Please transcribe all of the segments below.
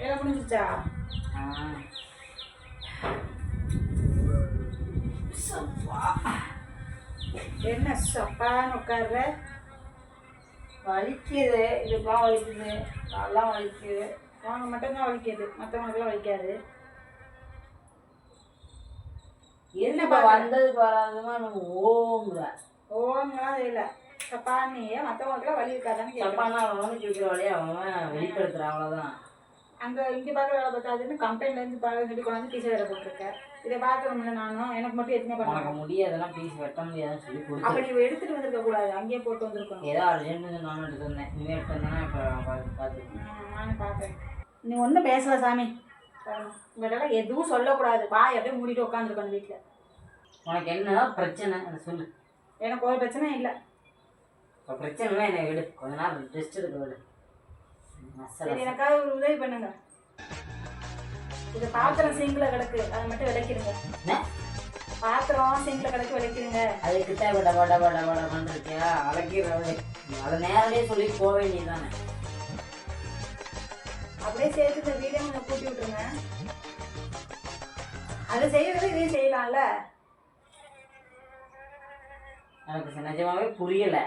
வேலை. சப்பா. என்ன சப்பான்னு உட்கார்ற வலிக்குது இதுக்கெல்லாம் வலிக்குது நல்லா வலிக்குது அவங்க மட்டும்தான் வலிக்குது மற்றவங்களுக்குலாம் வலிக்காது என்னப்பா வந்ததுக்கு வராதுமா நம்ம ஓங்குற ஓங்கலாம் இல்லை சப்பான்னு மற்றவங்களுக்குலாம் வலி இருக்காதான்னு சப்பானா அவன் கேட்குற வழியை அவன் வெளிப்படுத்துறான் அவ்வளோதான் அங்கே இங்கே பார்க்குற வேலை பார்த்தாதுன்னு கம்பெனிலேருந்து பார்க்க சொல்லி கொண்டாந்து பீஸா வேலை போட்டிருக்கேன் இதை பார்க்குறோம்ல நானும். எனக்கு மட்டும் எதுவுமே பண்ண முடியாதெல்லாம் பீஸ் வெட்ட முடியாதுன்னு சொல்லி கொடுத்து. அப்போ நீ எடுத்துட்டு வந்திருக்க கூடாது. அங்கேயே போட்டு வந்திருக்கணும். ஏதோ அர்ஜென்ட் நானும் எடுத்து வந்தேன். இனிமேல் எடுத்து வந்தேன்னா இப்போ பார்த்து நானும் பார்க்குறேன். நீ ஒன்றும் பேசல சாமி. இவட்டெல்லாம் எதுவும் சொல்லக்கூடாது. வாய் அப்படியே மூடிட்டு உட்காந்துருக்கணும் வீட்டில். உனக்கு என்னதான் பிரச்சனை? அதை சொல்லு. எனக்கு ஒரு பிரச்சனையும் இல்லை. பிரச்சனைலாம் என்னை விடு. கொஞ்ச நேரம் ரெஸ்ட் எடுக்க விடு. சரி எனக்காக ஒரு உதவி பண்ணுங்க. இது பாத்திரம் சிங்கில் கிடக்கு. அதை மட்டும் விளக்கிடுங்க? பாத்திரம் சிங்கில் கிடக்கு விளக்கிடுங்க. அதுக்கு தேவை டபா டபா டபா டபான்னு இருக்கியா அலக்கிறது அதை நேரடியே சொல்லி போக வேண்டியதானே அப்படியே சேர்த்து இந்த வீடியோ கொஞ்சம் கூட்டி விட்டுருங்க. அது செய்யறது இதையும் செய்யலாம்ல. எனக்கு நிஜமாவே புரியல.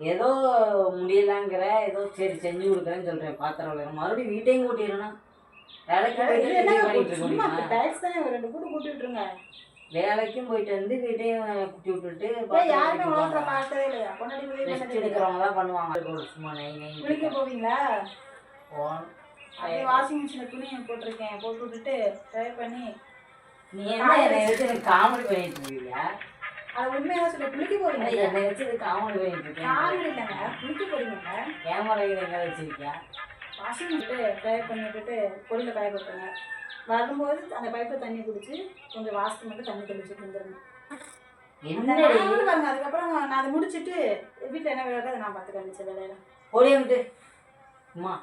ஏதோ முடியலங்கிற ஏதோ சரி செஞ்சு கொடுக்குறேன்னு சொல்றேன் பாத்திரம் விளையாட மறுபடியும் வீட்டையும் கூட்டிடுறேன்னா வேலைக்கு போயிட்டு வேலைக்கும் போயிட்டு வந்து வீட்டையும் குட்டி விட்டுட்டு ரெஸ்ட்? எடுக்கிறவங்க தான் பண்ணுவாங்க. சும்மா நை நை குளிக்க போவீங்களா? வாஷிங் மிஷினில் துணியை போட்டிருக்கேன் போட்டு விட்டுட்டு ட்ரை பண்ணி. நீ என்ன எனக்கு காமெடி பண்ணிட்டு இருக்கியா அது உண்மையாக சொல்ல குளிக்க போறீங்க என்னை வச்சு இது காமெடி இருக்கேன். காரணம் இல்லைங்க. குளிக்க போறீங்க கேமரா எங்க வச்சிருக்கியா? வாஷிங் விட்டு ட்ரை பண்ணி விட்டுட்டு பொருளை காய போட்டுருங்க வரும்போது அந்த பைப்பை தண்ணி குடிச்சு கொஞ்சம் வாசத்துக்கு மட்டும் தண்ணி தெளிச்சுட்டு வந்துருங்க பாருங்க அதுக்கப்புறம் நான் அதை முடிச்சிட்டு வீட்டில் என்ன வேலை அதை நான் பார்த்துக்க மிச்ச வேலையில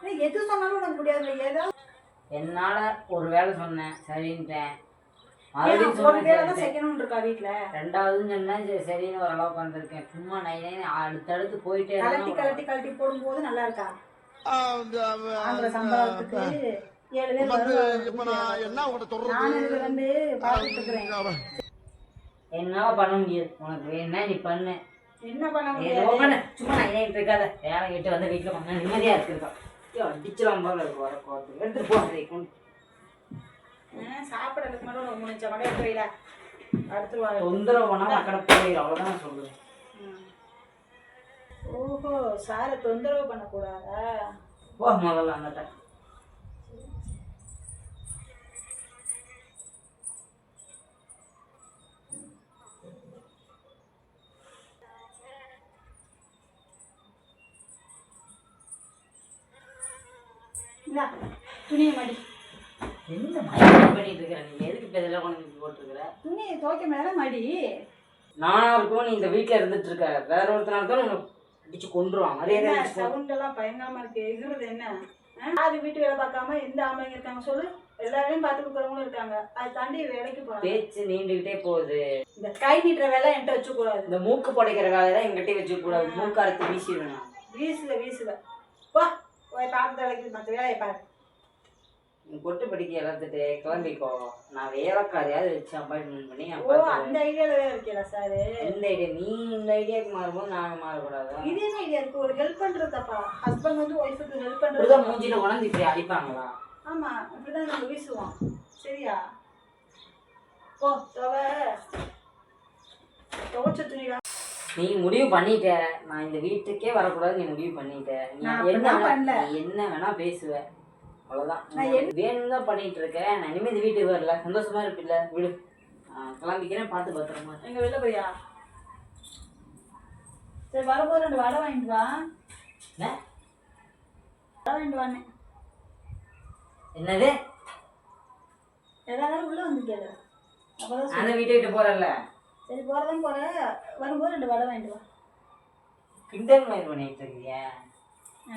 ஏய், எது சொன்னாலும் உனக்கு முடியாது ஏதோ என்னால ஒரு வேலை சொன்னேன் சரின்ட்டேன். ரெண்டாவதுன்னு சொன்னா சரி சரின்னு ஒரு அளவுக்கு வந்திருக்கேன். சும்மா நை நை அடுத்தடுத்து போயிட்டே கலட்டி கலட்டி கலட்டி போடும்போது நல்லா இருக்கா? வாங்குற சம்பளத்துக்கு ஏழு பேர் வருவாங்க. நான் இதுல வந்து பார்த்துட்டு இருக்கிறேன் என்னால பண்ண முடியாது. உனக்கு வேணா நீ பண்ணு. என்ன பண்ண முடியாது? பண்ணு. சும்மா நை நை இருக்காத வேலை கேட்டு வந்து வீட்டுல பண்ண நிம்மதியா இருக்குதுக்கா ஐயோ அடிச்சிடலாம் போல இருக்கு. வர கோவத்துக்கு. எடுத்துட்டு போ அதை கொண்டு ஆ, சாப்பிடறதுக்கு மட்டும் ஒரு மூணு சமடை எடுத்து வைடா. அடுத்துருவாங்க தொந்தரவு பண்ணாம அக்கடை போயிடும் அவ்வளவுதான் நான் சொல்லுவேன் ஓஹோ சாரை தொந்தரவு பண்ணக்கூடாதா? போ முதல்ல அங்கிட்ட துணியை மடி. என்ன பண்ணிட்டு இருக்கிற? நீ எதுக்கு இப்போ இதெல்லாம் கொண்டு வந்து போட்டுருக்கிற? துவைக்க மேலே மடி. நானா இருக்கும் நீ இந்த வீட்டில் இருந்துட்டு இருக்க வேற ஒருத்தனால தான் உன்னை அடிச்சு கொண்டுருவான் மரியாதை கொண்டு- சவுண்ட் எல்லாம் பயங்கரமா இருக்கு. எகுறது என்ன? ஆ? யாரு வீட்டு வேலை பார்க்காம எந்த ஆம்பளைங்க இருக்காங்க சொல்லு. எல்லா வேலையும் பார்த்து கொடுக்குறவங்களும் இருக்காங்க. அதை தாண்டி வேலைக்கு போறாங்க. பேச்சு நீண்டுகிட்டே போகுது. இந்த கை நீட்டுற வேலை என்கிட்ட வச்சு கூடாது. இந்த மூக்கு புடைக்கிற வேலையெல்லாம் எங்கிட்டே வச்சுக்க கூடாது. மூக்கு அறுத்து வீசிடுவேன் வீசுத வீசுத. வா போய் பார்த்து வேலைக்கு மற்ற வேலையை பாரு. நீ பொட்டு படிக்க எல்லாத்துட்டு கிளம்பிக்கோ. நான் வேலைக்காரையாவது வச்சு அப்பாயின்மெண்ட் பண்ணி நான் ஓ. அந்த ஐடியால வேலை இருக்கீங்களா சாரு இந்த ஐடியா நீ இந்த ஐடியாவுக்கு மாறும்போது நாங்கள் மாறக்கூடாது? இது என்ன ஐடியா இருக்கு? ஒரு ஹெல்ப் பண்றதப்பா ஹஸ்பண்ட் வந்து ஒய்ஃபுக்கு ஹெல்ப் பண்றது இப்படிதான் மூஞ்சில உணர்ந்து இப்படி அடிப்பாங்களா? ஆமா இப்படிதான் நம்ம வீசுவோம். சரியா? போ துவ. துவைச்ச துணிடா. நீ முடிவு பண்ணிட்ட. நான் இந்த வீட்டுக்கே வரக்கூடாது நீ முடிவு பண்ணிட்ட. நீ நான் என்ன என்ன வேணா பேசுவ. அவ்வளவுதான். நான் வேணும் தான் பண்ணிட்டு இருக்கேன். நான் இனிமே இந்த வீட்டுக்கு வரல. சந்தோஷமா இருப்பில்ல. விடு. கிளம்பிக்கிறேன். பார்த்து பத்திரமா. எங்க வெளில போயா சரி வரும்போது ரெண்டு வடை வாங்கிட்டு வா? வடை வாங்கிட்டு வானே என்னது? ஏதாவது உள்ள வந்து கேளு. அப்பதான். அந்த வீட்டை விட்டு போறல சரி போறதான் போற வரும்போது ரெண்டு வடை வாங்கிட்டு வா. கிண்டல் மாதிரி பண்ணிட்டு இருக்கிய.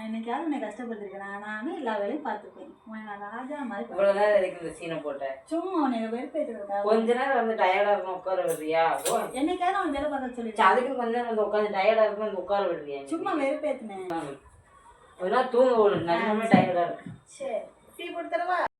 என்னைக்காவது உன்னை கஷ்டப்பட்டுருக்கேன் நானும் எல்லா வேலையும் பார்த்துப்பேன் உன்னை நான் ராஜா மாதிரி. இவ்வளவு நேரம் எதுக்கு இந்த சீனை போட்ட? சும்மா உன்னை வெறுப்பேற்றுறதா கொஞ்ச நேரம் வந்து டயர்டா இருக்கும் உட்கார விடுறியா? என்னைக்காவது அவன் வேலை பார்க்க சொல்லிட்டேன் அதுக்கு கொஞ்ச நேரம் வந்து உட்காந்து டயர்டா இருக்கும் வந்து உட்கார விடுறியா? சும்மா வெறுப்பேத்துனேன். ஒரு நாள் தூங்க விடு நிஜமே டயர்டா இருக்கு. சரி டீ கொடுத்துற தடவை